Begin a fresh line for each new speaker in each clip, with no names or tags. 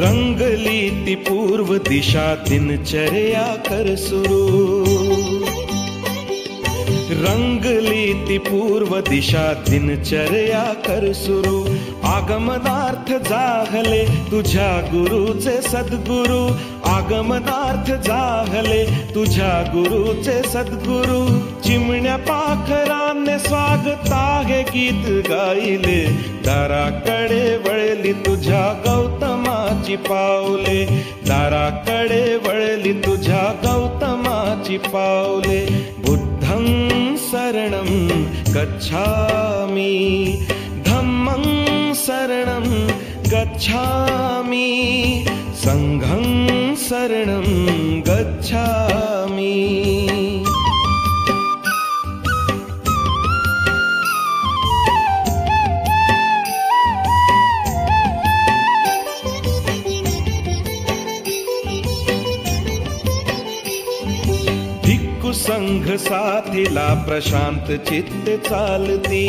रंगली ती पूर्व दिशा दिनचर्या कर सुरू. रंगली ती पूर्व दिशा दिनचर्या कर सुरू. आगमनार्थ जाहले तुझ्या गुरुचे सद्गुरु. आगमनार्थ जाहले तुझ्या गुरुचे सद्गुरु. चिमण्या पाखराने स्वागत हे गीत गायले. दाराकडे वळली तुझ्या गौतम गौतमाची पावले. दाराकडे वळली तुझ्या गौतमाची पावले. बुद्धं शरणं गच्छामि. धम्मं शरणं गच्छामि. सङ्घं शरणं गच्छामि. भिक्खू संघ साथीला प्रशांत चित्त चालते.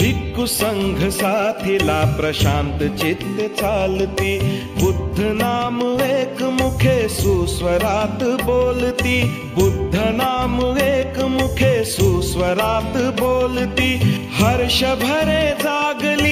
भिक्खू संघ साथीला प्रशांत चित्त चालती. बुद्ध नाम एक मुखे सुस्वरात बोलती. बुद्ध नाम एक मुखे सुस्वरात बोलती. हर्ष भरे जागली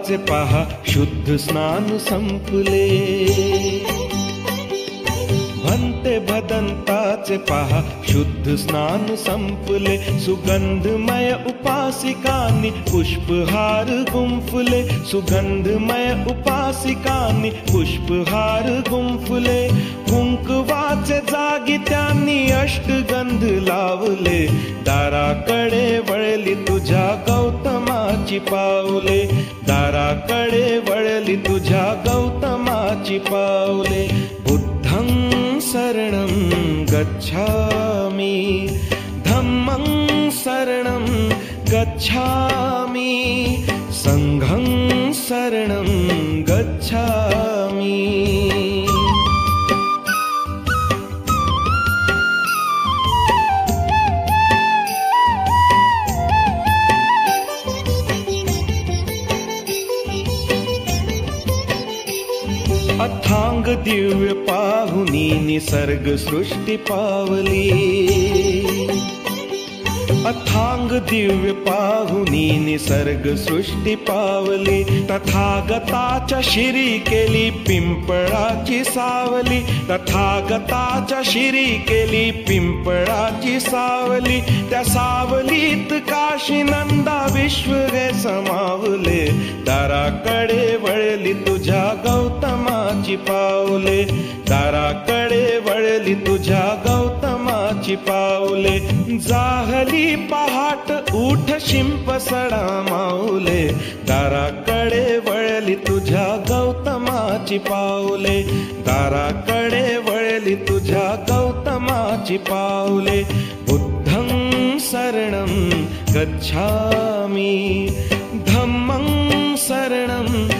वाचे पहा शुद्ध स्नान संपले. भन्ते भदंताचे पहा शुद्ध स्नान संपले. सुगंधमय उपासिकानी पुष्पहार गुंफले. सुगंधमय उपासिकानी पुष्पहार गुंफले. त्यांनी अष्टगंध लावले दाराकडे वळली तुझ्या गौतमाची पावले. दाराकडे वळली तुझ्या गौतमाची पावले. बुद्धं शरणं गच्छामि धम्मं शरणं गच्छामि सङ्घं शरणं निसर्ग सृष्टी पावली. अथांग दिव्य पाहुनी निसर्ग सृष्टी पावली. तथागताच्या शिरी केली पिंपळाची सावली. तथागताच्या शिरी केली पिंपळाची सावली. त्या सावलीत काशी नंदा विश्व हे समावले. दाराकडे वळली तुझ्या गौतम गौतमाची पावले दाराकडे वळली तुझ्या गौतमाची पावले. जाहली पहाट उठ शिंप सडा माऊले दाराकडे वळली तुझ्या गौतमाची पावले. दाराकडे वळली तुझ्या गौतमाची पावले. बुद्धं शरणं गच्छामि धम्मं शरणं